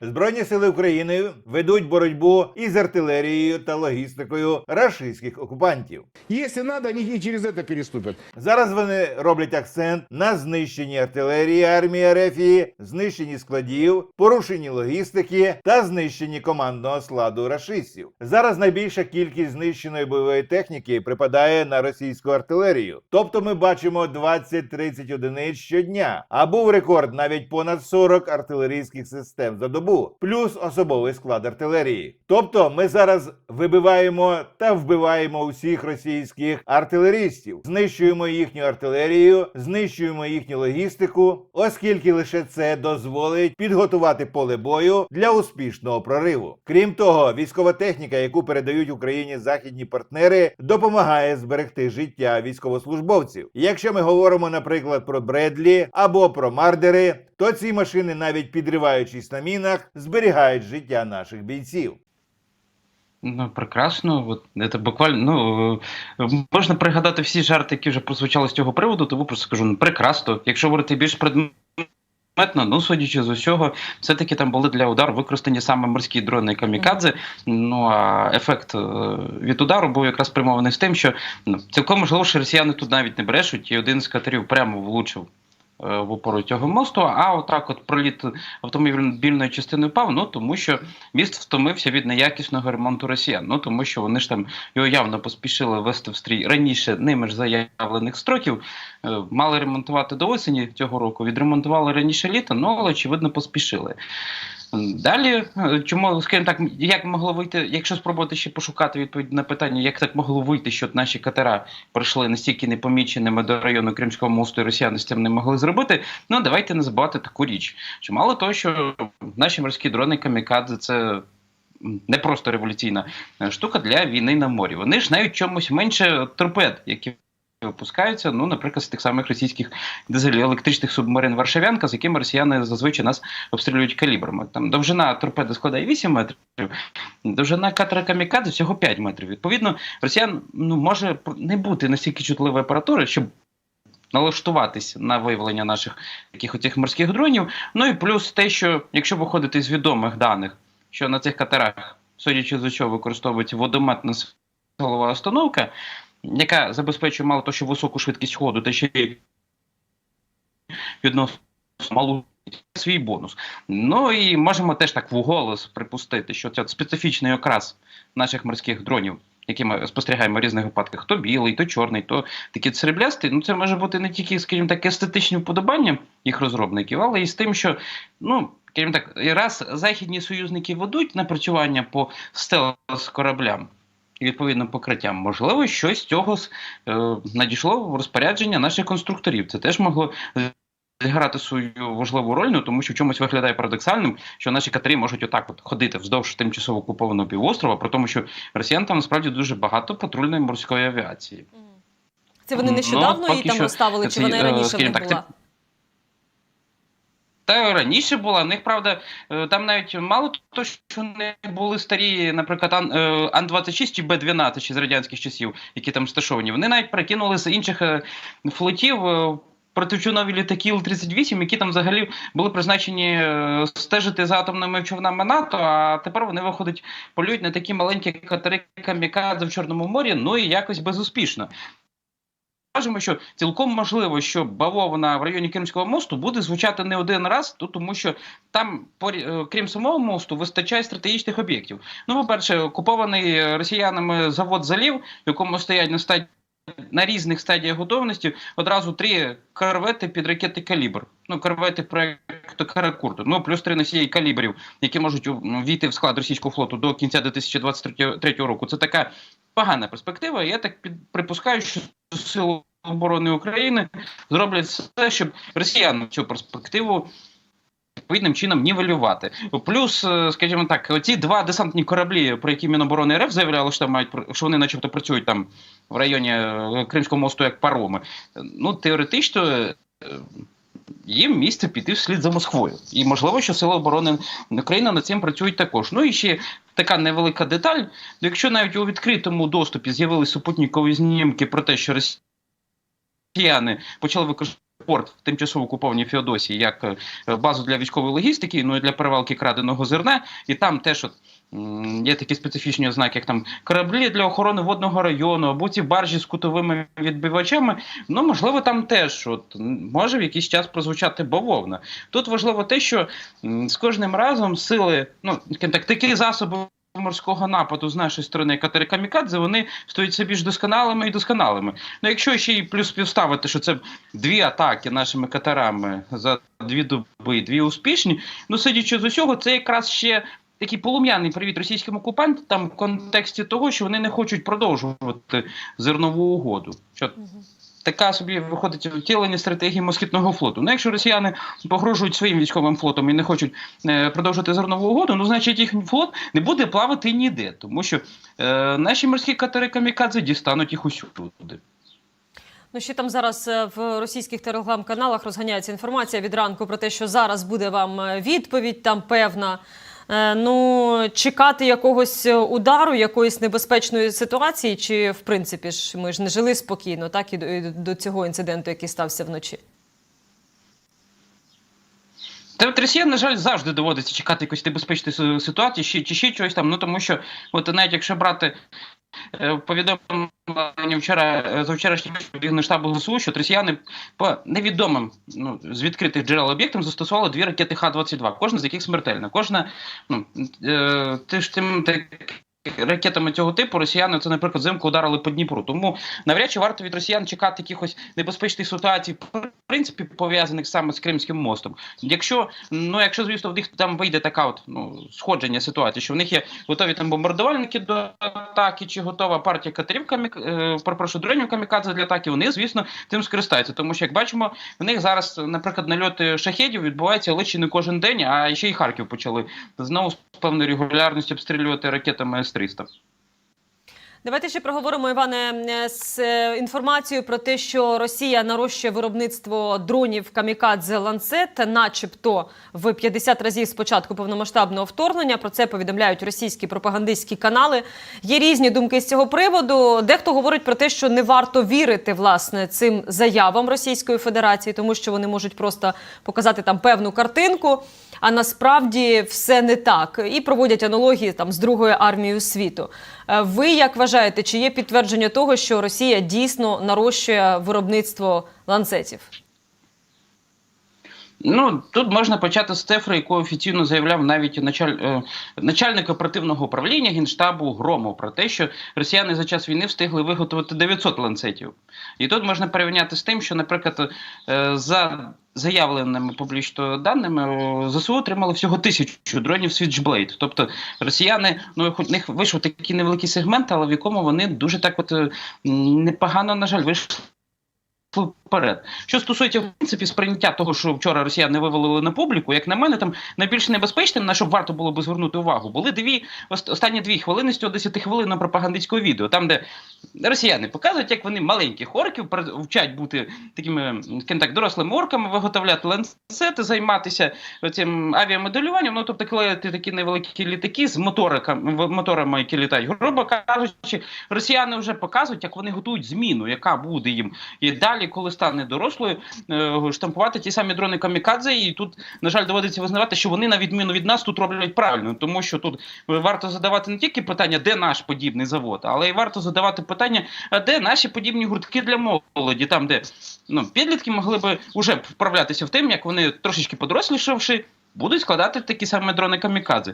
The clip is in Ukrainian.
Збройні сили України ведуть боротьбу із артилерією та логістикою рашистських окупантів. Если надо, они и через это переступят. Зараз вони роблять акцент на знищенні артилерії армії РФ, знищенні складів, порушенні логістики та знищенні командного складу рашистів. Зараз найбільша кількість знищеної бойової техніки припадає на російську артилерію. Тобто ми бачимо 20-30 одиниць щодня. А був рекорд навіть понад 40 артилерійських систем за добу, плюс особовий склад артилерії. Тобто ми зараз вибиваємо та вбиваємо усіх російських артилерістів, знищуємо їхню артилерію, знищуємо їхню логістику, оскільки лише це дозволить підготувати поле бою для успішного прориву. Крім того, військова техніка, яку передають Україні західні партнери, допомагає зберегти життя військовослужбовців. Якщо ми говоримо, наприклад, про Бредлі або про Мардери, то ці машини, навіть підриваючись на мінах, зберігають життя наших бійців. Ну, прекрасно. От, буквально, ну, е, можна пригадати всі жарти, які вже прозвучали з цього приводу, тому просто скажу, ну, прекрасно. Якщо говорити більш предметно, ну, судячи з усього, все-таки там були для удару використані саме морські дрони камікадзе. Ну, а ефект е, від удару був якраз спрямований з тим, що ну, цілком можливо, що росіяни тут навіть не брешуть, і один з катерів прямо влучив. Е, В опору цього мосту, а отак от проліт автомобільної частини впав, ну тому що міст втомився від неякісного ремонту росіян. Ну тому що вони ж там його явно поспішили ввести в стрій раніше ними ж заявлених строків. Е, Мали ремонтувати до осені цього року, відремонтували раніше літа, ну але очевидно поспішили. Далі, е, чому, скажімо так, як могло вийти, якщо спробувати ще пошукати відповідь на питання, як так могло вийти, що наші катера прийшли настільки непоміченими до району Кримського мосту, і росіяни з цим не могли зробити. Ну давайте не забувати таку річ. Що мало того, що наші морські дрони камікадзе це не просто революційна е, штука для війни на морі. Вони ж навіть чомусь менше торпед, які випускаються, ну, наприклад, з тих самих російських дизель-електричних субмарин Варшавянка, з якими росіяни зазвичай нас обстрілюють калібрами. Там довжина торпеди складає 8 метрів, довжина катера камікадзе всього 5 метрів. Відповідно, росіян ну, може не бути настільки чутливої апаратури, щоб налаштуватись на виявлення наших таких оцих морських дронів. Ну і плюс те, що якщо виходити з відомих даних, що на цих катерах, судячи з чого, використовується водометна силова установка, яка забезпечує мало того, що високу швидкість ходу, та ще й відносно малу свій бонус. Ну і можемо теж так вголос припустити, що це специфічний окрас наших морських дронів, які ми спостерігаємо в різних випадках, то білий, то чорний, то такий сріблястий. Ну це може бути не тільки, скажімо так, естетичні вподобання їх розробників, але і з тим, що ну. Скажімо так, раз західні союзники ведуть напрацювання по стелс кораблям і відповідним покриттям, можливо, щось з цього е, надійшло в розпорядження наших конструкторів. Це теж могло зіграти свою важливу роль, ну тому що в чомусь виглядає парадоксальним, що наші катери можуть отак от ходити вздовж тимчасово окупованого півострова, при тому, що росіян там насправді дуже багато патрульної морської авіації. Це вони Ну, нещодавно її там що розставили, чи це, вона і е, раніше так, була? це- Та раніше була, в них правда, е, там навіть мало того, що не були старі, наприклад, Ан, е, Ан-26 чи Б-12 ще з радянських часів, які там сташовані. Вони навіть перекинули з інших е, флотів е, протичунові літаки Іл-38, які там взагалі були призначені е, стежити за атомними човнами НАТО. А тепер вони виходять, полюють на такі маленькі катери камікадзе в Чорному морі, ну і якось безуспішно. Кажемо, що цілком можливо, що бавовна в районі Кримського мосту буде звучати не один раз, то тому що там, е, крім самого мосту, вистачає стратегічних об'єктів. Ну, по-перше, окупований е, росіянами завод залів, в якому стоять на стадії. На різних стадіях готовності одразу три корвети під ракети калібр. Ну, корвети проекту Каракурту. Ну, плюс три носії калібрів, які можуть ну, війти в склад російського флоту до кінця 2023 року. Це така погана перспектива. Я так під, припускаю, що сили оборони України зроблять все, щоб росіян цю перспективу відповідним чином нівелювати. Плюс, е, скажімо так, оці два десантні кораблі, про які Міноборони РФ заявляли, що там мають що вони, начебто, працюють там в районі е, Кримського мосту як пароми. Ну, теоретично. е, Їм місце піти вслід за Москвою. І можливо, що Сили оборони України над цим працюють також. Ну і ще така невелика деталь. Якщо навіть у відкритому доступі з'явилися супутникові знімки про те, що росіяни почали використовувати порт в тимчасово окупованій Феодосії як е, базу для військової логістики, ну і для перевалки краденого зерна. І там теж от, є такі специфічні ознаки, як там кораблі для охорони водного району, або ці баржі з кутовими відбивачами. Ну, можливо, там теж от, може в якийсь час прозвучати бавовна. Тут важливо те, що з кожним разом сили, ну так, такі засоби. Морського нападу з нашої сторони катери Камікадзе, вони стають все більш досконалими і досконалими. Ну, якщо ще й плюс співставити, що це дві атаки нашими катерами за дві доби, дві успішні, ну судячи з усього, це якраз ще такий полум'яний привіт російським окупантам в контексті того, що вони не хочуть продовжувати зернову угоду. Що така собі виходить втілення стратегії москітного флоту. Ну, якщо росіяни погрожують своїм військовим флотом і не хочуть е, продовжити зернову угоду, ну значить їхній флот не буде плавати ніде, тому що е, наші морські катери камікадзе дістануть їх усюди. Ну, ще там зараз е, в російських телеграм-каналах розганяється інформація від ранку про те, що зараз буде вам е, відповідь там певна. Е, Ну, чекати якогось е, удару, якоїсь небезпечної ситуації, чи в принципі ж ми ж не жили спокійно, так і до, і до цього інциденту, який стався вночі. Та от Росія, на жаль, завжди доводиться чекати якоїсь небезпечної ситуації чи, ще чогось там. Ну тому що, от навіть якщо брати повідомлення вчора е, за вчорашнім штабу ГСУ, що росіяни по невідомим ну, з відкритих джерел об'єктам застосували дві ракети Х-22, кожна з яких смертельна. Кожна, ну е, тим так, ракетами цього типу росіяни це, наприклад, взимку ударили по Дніпру. Тому навряд чи варто від росіян чекати якихось небезпечних ситуацій, в принципі, пов'язаних саме з Кримським мостом. Якщо, ну якщо, звісно, в них там вийде така от ну сходження ситуації, що в них є готові там бомбардувальники до атаки, чи готова партія катерів камік, е, перепрошую, дронів камікадзе для атаки, вони, звісно, тим скористаються. Тому що, як бачимо, в них зараз, наприклад, нальоти шахедів відбуваються лише не кожен день, а ще й Харків почали знову з певною регулярністю обстрілювати ракетами С-300. Давайте ще проговоримо, Іване, е, з е, інформацією про те, що Росія нарощує виробництво дронів камікадзе ланцет, начебто в 50 разів з початку повномасштабного вторгнення. Про це повідомляють російські пропагандистські канали. Є різні думки з цього приводу. Дехто говорить про те, що не варто вірити власне цим заявам Російської Федерації, тому що вони можуть просто показати там певну картинку. А насправді все не так і проводять аналогії там з другою армією світу. Е, Ви як вважаєте, чи є підтвердження того, що Росія дійсно нарощує виробництво ланцетів? Ну тут можна почати з цифри, яку офіційно заявляв навіть началь, е, начальник оперативного управління генштабу Громов про те, що росіяни за час війни встигли виготовити 900 ланцетів. І тут можна порівняти з тим, що, наприклад, е, за заявленими публічно даними ЗСУ отримали всього тисячу дронів Switchblade. Тобто росіяни, ну в них вийшов такий невеликий сегмент, але в якому вони дуже так, от е, непогано, на жаль, вийшли вперед. Що стосується в принципі сприйняття того, що вчора росіяни вивалили на публіку, як на мене, там найбільш небезпечним, на що варто було би звернути увагу, були дві останні дві хвилини з цього 10 хвилин пропагандистського відео, там де росіяни показують, як вони маленьких орків вчать бути такими так, дорослими орками, виготовляти ланцети, займатися цим авіамоделюванням. Ну тобто, коли такі невеликі літаки з моториками, моторами, які літають, грубо кажучи, росіяни вже показують, як вони готують зміну, яка буде їм і далі, коли стане дорослою, е, штампувати ті самі дрони камікадзе. І тут, на жаль, доводиться визнавати, що вони, на відміну від нас, тут роблять правильно, тому що тут варто задавати не тільки питання, де наш подібний завод, але й варто задавати питання, а де наші подібні гуртки для молоді, там де ну, підлітки могли би вже вправлятися в тим, як вони трошечки подорослішавши, будуть складати такі самі дрони камікадзе.